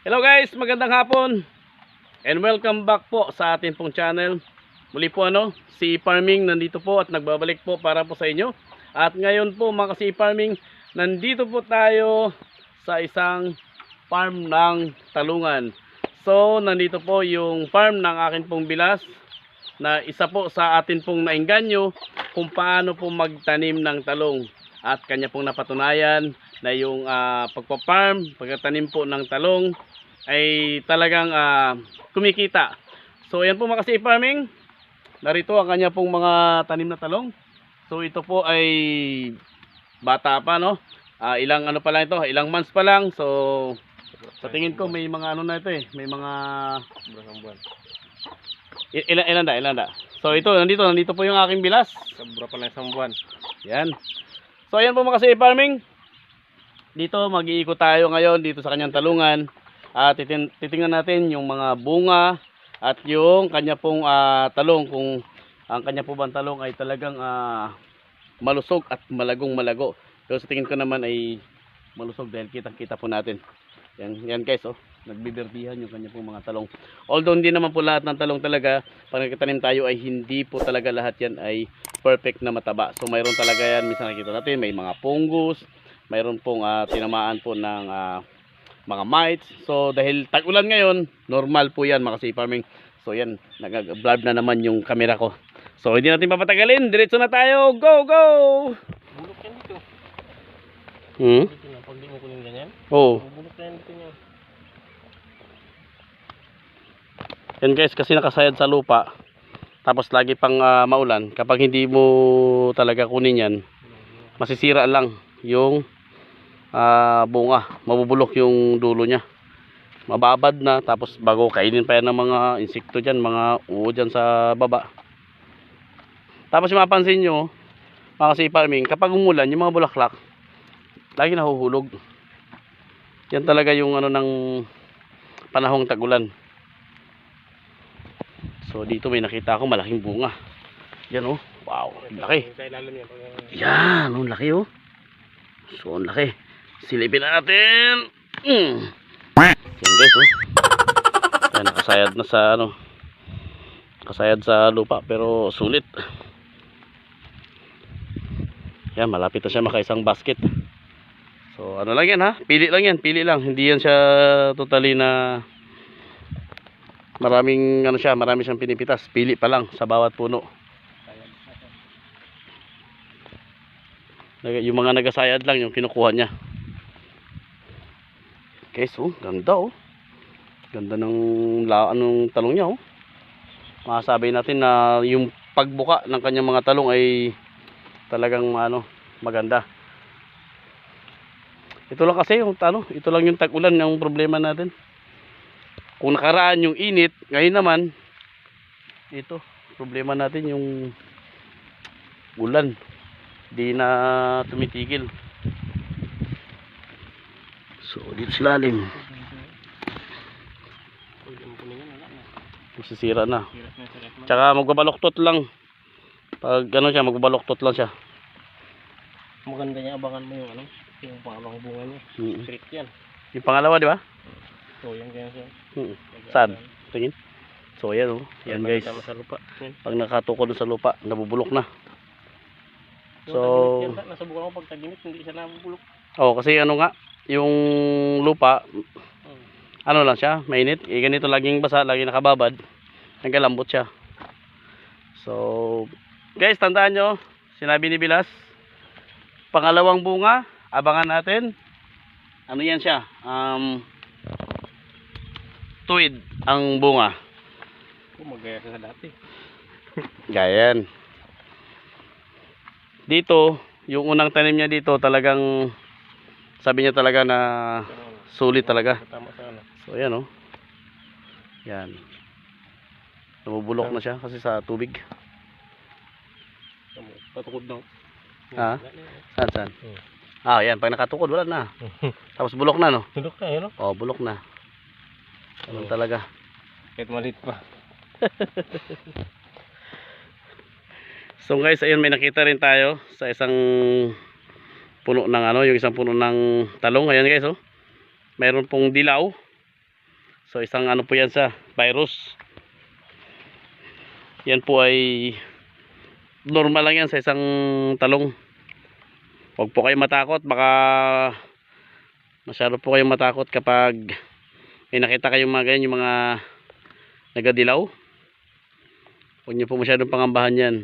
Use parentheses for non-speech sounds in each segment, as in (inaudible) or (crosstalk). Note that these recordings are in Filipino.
Hello guys, magandang hapon. And welcome back po sa ating pong channel. Muli po ano, si Farming nandito po at nagbabalik po para po sa inyo. At ngayon po mga si Farming, nandito po tayo sa isang farm ng talungan. So, nandito po yung farm ng akin pong bilas na isa po sa atin pong nainganyo kung paano po magtanim ng talong. At kanya pong napatunayan na yung ah, pagpa-farm, pagkatanim po ng talong ay talagang ah, kumikita. So ayan po mga kasi farming. Narito ang kanya pong mga tanim na talong. So ito po ay bata pa no. Ah, ilang ano pa lang ito, ilang months pa lang. So sa tingin ko may mga ano na ito eh, may mga I- ilan ilan da, ilan da. So ito nandito, nandito po yung aking bilas. Sobra pa lang isang buwan. Yan. So ayan po mga kasi farming. Dito mag-iikot tayo ngayon dito sa kanyang talungan. Titin- titingnan natin yung mga bunga at yung kanya pong ah, talong kung ang kanya po bang talong ay talagang ah, malusog at malagong malago. Pero sa tingin ko naman ay malusog dahil kitang-kita po natin. Yan, yan guys, oh. Nagbiberdihan yung kanya pong mga talong. Although hindi naman po lahat ng talong talaga, pag nagkatanim tayo ay hindi po talaga lahat yan ay perfect na mataba. So mayroon talaga yan, minsan nakikita natin, may mga pungus, mayroon pong ah, tinamaan po ng ah, mga mites. So dahil tag-ulan ngayon, normal po yan mga farming. So yan, nag-blurb na naman yung camera ko. So hindi natin papatagalin, diretso na tayo. Go, go! Bulok yan dito. Hmm? Dito na, pag di mo kunin ganyan. Oo. Bulok na yan dito niya. Yan guys, kasi nakasayad sa lupa. Tapos lagi pang ah, maulan. Kapag hindi mo talaga kunin yan, masisira lang yung ah, bunga. Mabubulok yung dulo niya. Mababad na. Tapos bago kainin pa yan ng mga insekto dyan, mga uo dyan sa baba. Tapos mapansin nyo, mga kasi farming, kapag umulan, yung mga bulaklak, lagi nahuhulog. Yan talaga yung ano ng panahong tagulan. So dito may nakita ako malaking bunga. Yan oh. Wow, laki. Yan, ang laki oh. So ang laki. Silipin natin. Mm. Yan guys oh. Yan nakasayad na sa ano. Nakasayad sa lupa pero sulit. Yan, malapit na siya makaisang basket. So ano lang yan ha? Pili lang yan, pili lang. Hindi yan siya totally na maraming ano siya, marami siyang pinipitas. Pili pa lang sa bawat puno. Yung mga nagasayad lang yung kinukuha niya. Okay, so ganda oh. Ganda ng la anong talong niya oh. Masasabi natin na yung pagbuka ng kanyang mga talong ay talagang ano, maganda. Ito lang kasi yung ano, ito lang yung tag-ulan yung problema natin. Kung nakaraan yung init, ngayon naman ito, problema natin yung ulan. Di na tumitigil. So, dito sa lalim. yan. Masisira na. Tsaka magbabaloktot lang. Pag ano siya, magbabaloktot lang siya. Maganda niya, abangan mo yung ano, yung pangalawang bunga niya. Mm. Straight yan. Yung pangalawa, di ba? So, yan ganyan siya. Mm. Saan? Tingin. So, ayan oh. Yan guys. Sa lupa. Yan. Pag nakatukod sa lupa, nabubulok na. So- yan, nasubukan ko pag taginit, hindi siya nabubulok. Oh, kasi ano nga, yung lupa, ano lang siya, mainit. Eh, ganito laging basa, laging nakababad. Nagkalambot siya. So, guys, tandaan nyo, sinabi ni Bilas, pangalawang bunga, abangan natin. Ano yan siya? Um, tuwid ang bunga. Oh, magaya ka sa dati. (laughs) Gayan. Dito, yung unang tanim niya dito talagang sabi niya talaga na sulit talaga. Ano. So ayan oh. Yan. Namubulok na siya kasi sa tubig. Patukod na. Ha? Saan saan? Hmm. Ah, yan. Pag nakatukod, wala na. (laughs) Tapos bulok na, no? Tulok na, yun o. Oh, bulok na. Ganun talaga. Kahit malit pa. (laughs) So guys, ayun may nakita rin tayo sa isang puno ng ano, yung isang puno ng talong. Ayan guys, oh. Mayroon pong dilaw. So isang ano po yan sa virus. Yan po ay normal lang yan sa isang talong. Huwag po kayong matakot. Baka masyado po kayong matakot kapag may nakita kayong mga ganyan, yung mga nagadilaw. Huwag niyo po masyadong pangambahan yan.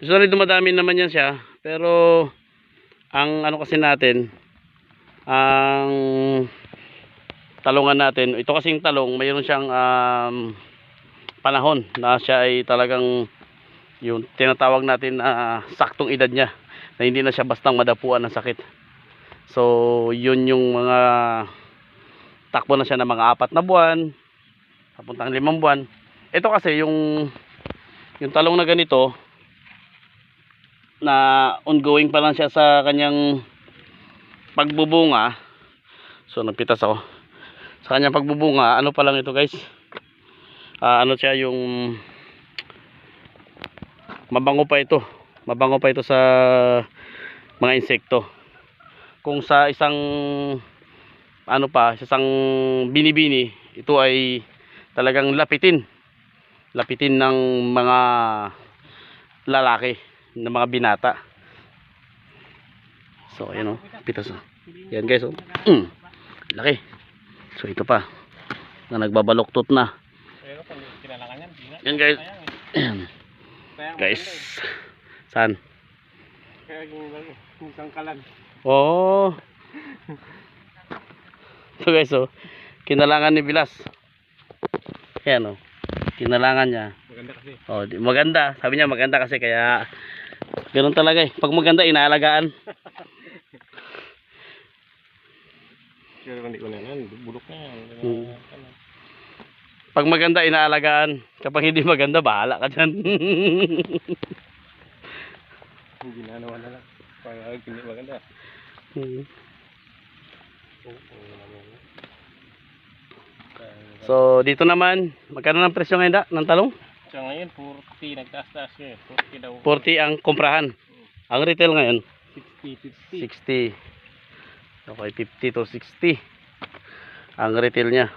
Sorry, dumadami naman yan siya. Pero, ang ano kasi natin, ang talungan natin, ito kasing talong, mayroon siyang um, panahon na siya ay talagang yung tinatawag natin na saktong edad niya na hindi na siya bastang madapuan ng sakit. So, yun yung mga takbo na siya ng mga apat na buwan, papuntang limang buwan. Ito kasi yung yung talong na ganito na ongoing pa lang siya sa kanyang pagbubunga. So, nagpitas ako. Sa kanyang pagbubunga, ano pa lang ito guys? Ah, ano siya yung mabango pa ito. Mabango pa ito sa mga insekto. Kung sa isang ano pa, sa isang binibini, ito ay talagang lapitin. Lapitin ng mga lalaki, ng mga binata. So, ayan o, pitas o. Yan guys o. Mm, (clears throat) laki. So, ito pa. Na nagbabaloktot na. Yan. Yan guys. (clears throat) Guys. Saan? Oh. (laughs) So guys, oh. Kinalangan ni Bilas. Ayan, oh. Kinalangan niya. Maganda kasi. Oh, maganda. Sabi niya maganda kasi kaya ganun talaga eh. Pag maganda, inaalagaan. Pero hindi ko na yan. Bulok na yan. Hmm. Pag maganda, inaalagaan. Kapag hindi maganda, bahala ka dyan. (laughs) Hindi na naman na lang. Pag hindi maganda. Hmm. So, dito naman, magkano ng presyo ngayon da, ng talong? So ngayon, 40. Nagtaas-taas yun. 40 daw. 40 ang komprahan. Ang retail ngayon, 60, 50. 60. Okay, 50 to 60. Ang retail niya.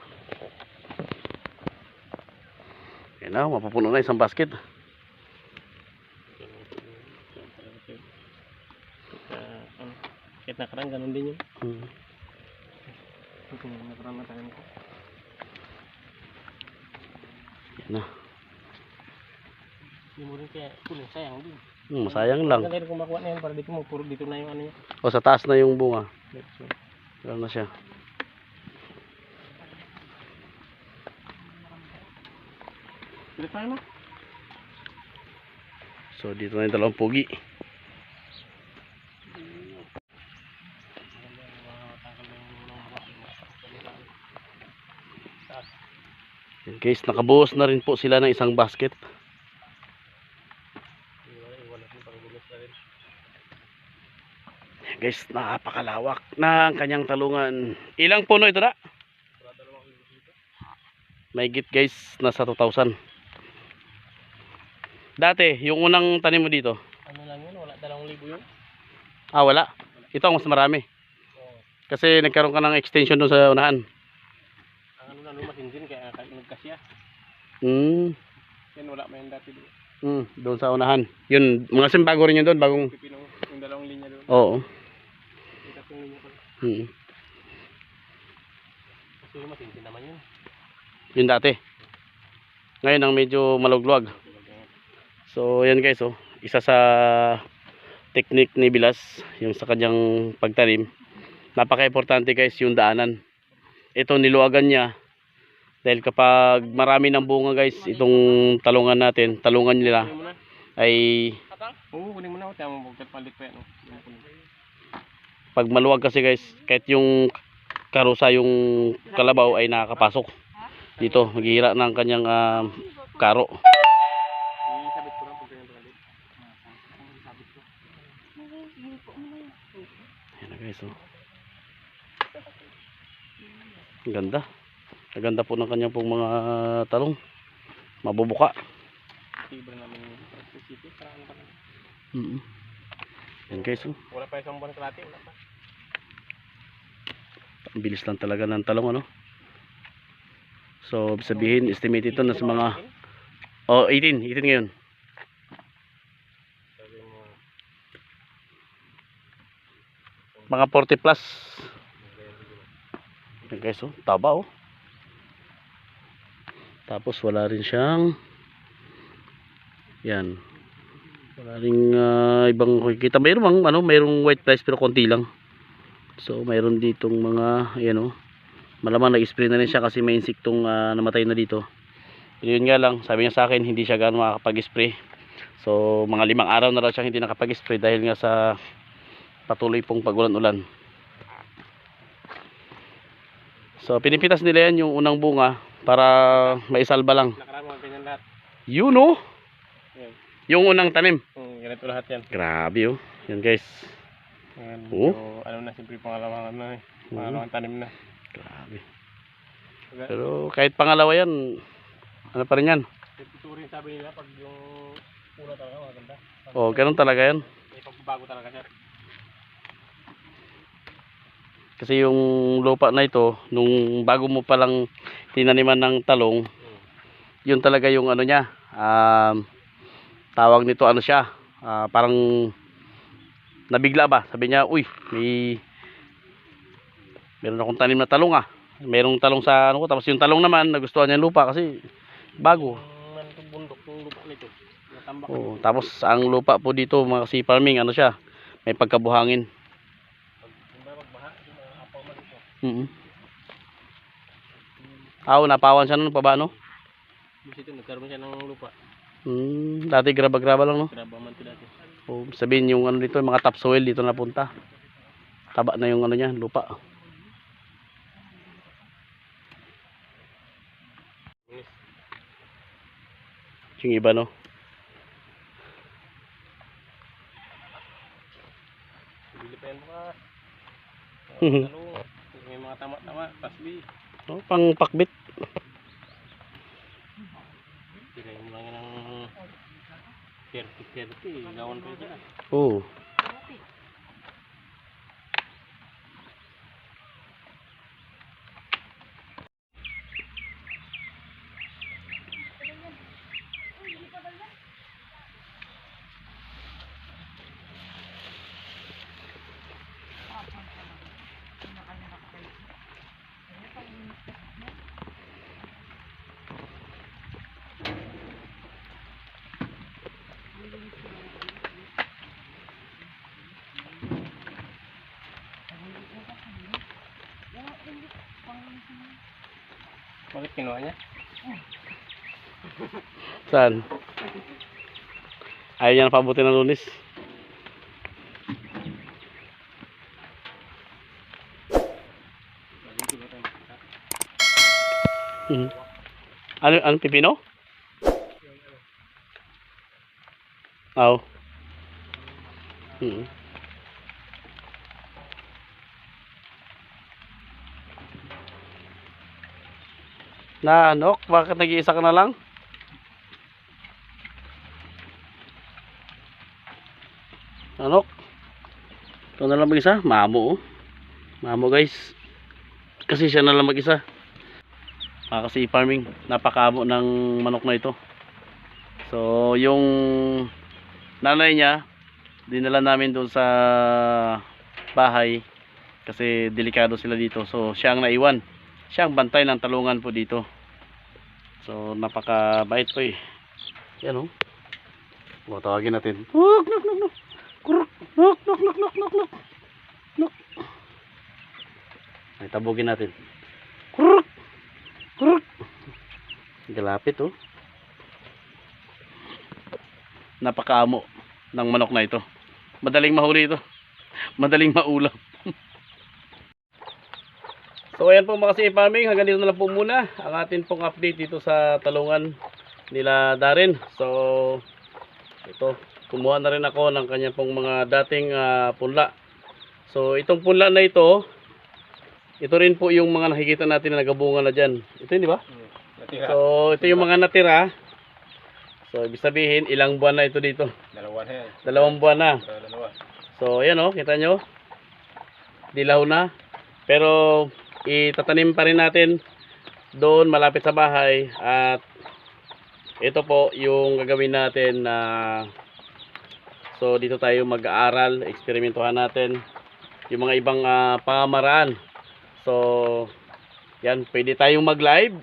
Yan na, mapupuno na isang basket. Kahit nakaraan, ganun din yun. Hmm. Kung nakaraan na tayo ko. Yan na. Hindi mo rin kaya, kunin, sayang din. Hmm, sayang lang. Maganda rin kung makuha na yan para dito mo, puro dito na yung ano niya. O sa taas na yung bunga. Meron na siya. Dito tayo na. So dito na yung dalawang pugi. Yan guys, nakabuhos na rin po sila ng isang basket. Yan guys, napakalawak na ang kanyang talungan. Ilang puno ito na? May git guys, nasa 2,000. Dati, yung unang tanim mo dito, Ano lang yun, wala dalawang libo yun. ah wala. Ito ang mas marami. Kasi nagkaroon ka ng extension doon sa unahan. Ang ano na lumasin din kaya nagkasya. Hmm, Yan wala yung dati doon. hmm, doon sa unahan. Yun, mga sim bago rin yun doon, bagong, yung dalawang linya doon. oo. Yung tatlong linya pala. Hmm. Kasi lumasin din naman yun. Yun dati. Ngayon ang medyo malugluag. So, yan guys, oh. Isa sa technique ni Bilas, yung sa kanyang pagtanim. Napaka-importante guys, yung daanan. Ito niluwagan niya. Dahil kapag marami ng bunga guys, itong talungan natin, talungan nila ay Oo, kunin mo na. Kaya mo palit pa yan. oh. Kunin mo na. Pag maluwag kasi guys, kahit yung karusa yung kalabaw ay nakakapasok. Dito, maghihira ng kanyang ah, karo. Ayan na guys, oh. Ang ganda. Ang ganda po ng kanyang pong mga talong. Mabubuka. Tibre namin yung city. Parang ano lang. Mm -hmm. Yan guys, oh. Wala pa isang buwan kalati. Wala pa. Bilis lang talaga ng talong, ano. So, sabihin, estimate ito na sa mga... Oh, 18. 18 ngayon. Mga 40 plus. Yan guys, oh. Taba, oh. Tapos, wala rin siyang... Yan. Wala rin ah, ibang kita. Mayroon bang, ano, mayroong white flies pero konti lang. So, mayroon ditong mga, ayan, oh. Malamang nag-spray na rin siya kasi may insektong ah, namatay na dito. Yun nga lang, sabi niya sa akin, hindi siya gano'ng makakapag-spray. So, mga limang araw na raw siya hindi nakapag-spray dahil nga sa patuloy pong pagulan-ulan. So, pinipitas nila yan yung unang bunga para maisalba lang. Yun oh! Yung unang tanim. Hmm, ganito lahat yan. Grabe oh. Yan guys. Yan, Oh. So, ano na, siyempre pangalawang ano eh. Pangalawang tanim na. Grabe. Diba? Pero kahit pangalawa yan, ano pa rin yan. Ito rin sabi nila pag yung una talaga maganda. Pag Oh, ganun talaga yan. may pagbabago talaga siya. Kasi yung lupa na ito, nung bago mo palang tinaniman ng talong, Hmm. yun talaga yung ano niya. Um, tawag nito ano siya, ah, parang nabigla ba? Sabi niya, uy, may meron akong tanim na talong ah. Merong talong sa ano ko, tapos yung talong naman, nagustuhan niya lupa kasi bago. Bundok ng lupa nito. Oo, tapos ang lupa po dito, mga kasi farming, ano siya, may pagkabuhangin. Pag yung ba magbaha, yung mga apaw man ito. Mm Aw, napawan siya nun pa ba, no? Kasi ito, nagkaroon siya ng lupa. Hmm, dati graba-graba lang, no? Graba man dati. O, sabihin yung ano dito, yung mga topsoil dito napunta. Taba na yung ano niya, lupa. Yung iba, no? Mhm. (laughs) Talong. May mga tama-tama. Pasbi. No, pang pakbit. Oh. Bakit kinuha niya? (laughs) Saan? Ayaw niya na pabuti ng lunis. Mhm. Ano, ano, pipino? Aw. Mhm. Na, Nok, bakit nag-iisa ka na lang? Anok? Ito na lang mag-isa? Mamo oh. Mamo guys. Kasi siya na lang mag-isa. Ah, kasi farming. Napakamo ng manok na ito. So, yung nanay niya, dinala namin doon sa bahay. Kasi delikado sila dito. So, siya ang naiwan. Siya ang bantay ng talungan po dito. So, napakabait po eh. Yan oh. O, tawagin natin. Nok, nok, nok, nok. Nok, nok, nok, nok, nok, nok. Nok. Ay, tabugin natin. Kuruk, kuruk. Galapit oh. Napakaamo ng manok na ito. Madaling mahuli ito. Madaling maulam. So ayan po mga kasi farming, hanggang dito na lang po muna ang atin pong update dito sa talungan nila Darren. So ito, kumuha na rin ako ng kanya pong mga dating ah, punla. So itong punla na ito, ito rin po yung mga nakikita natin na nagabunga na dyan. Ito yun, di ba? Hmm. Natira. So ito yung mga natira. So ibig sabihin, ilang buwan na ito dito. Dalawa na yan. Dalawang buwan na. Dalawa. So ayan oh, kita nyo. Dilaw na. Pero itatanim pa rin natin doon malapit sa bahay at ito po yung gagawin natin na so dito tayo mag-aaral, eksperimentuhan natin yung mga ibang ah, pamamaraan. So yan, pwede tayong mag-live.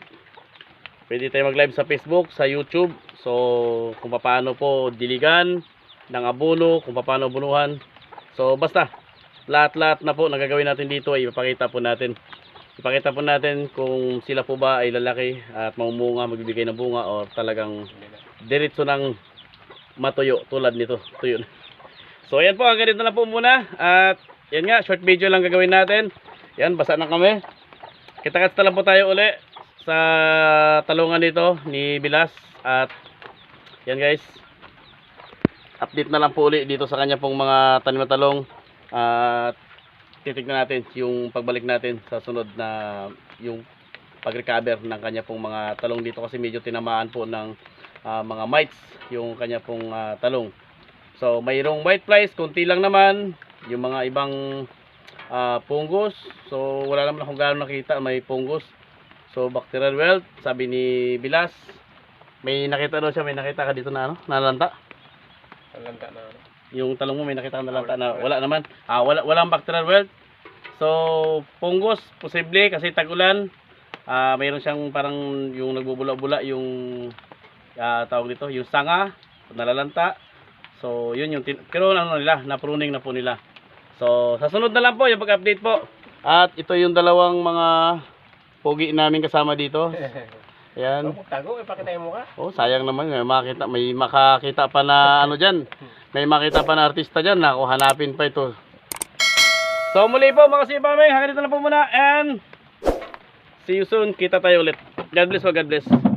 Pwede tayong mag-live sa Facebook, sa YouTube. So kung paano po diligan ng abono, kung paano bunuhan. So basta lahat-lahat na po nagagawin natin dito ay ipapakita po natin. Ipakita po natin kung sila po ba ay lalaki at mamumunga, magbibigay ng bunga o talagang diretso ng matuyo tulad nito. Tuyo. na. So ayan po, hanggang dito na po muna. At yan nga, short video lang gagawin natin. Yan, basa na kami. Kita-kits na lang po tayo uli sa talungan nito ni Bilas. At yan guys, update na lang po uli dito sa kanya pong mga tanim na talong. At titignan natin yung pagbalik natin sa sunod na yung pag-recover ng kanya pong mga talong dito kasi medyo tinamaan po ng ah, mga mites yung kanya pong ah, talong. So mayroong white flies, konti lang naman, yung mga ibang ah, punggos. So wala naman akong gaano nakita, may punggos. So bacterial wealth, sabi ni Bilas, may nakita daw siya, may nakita ka dito na ano, nalanta. Talanta na ano. Yung talong mo may nakita ka nalanta na wala naman. Ah, wala walang bacterial wealth. So punggos posible kasi tag-ulan. Ah, mayroon siyang parang yung nagbubula-bula yung ah, tawag dito, yung sanga, nalalanta. So, yun yung pero ano nila, na-pruning na po nila. So, sa sunod na lang po yung pag-update po. At ito yung dalawang mga pogi namin kasama dito. (laughs) Ayan. Huwag magtago, ipakita yung mukha. Oh, sayang naman may makita, may makakita pa na ano diyan. May makita pa na artista diyan na kung hanapin pa ito. So muli po mga sipamay, hanggang dito na po muna and see you soon. Kita tayo ulit. God bless po, God bless.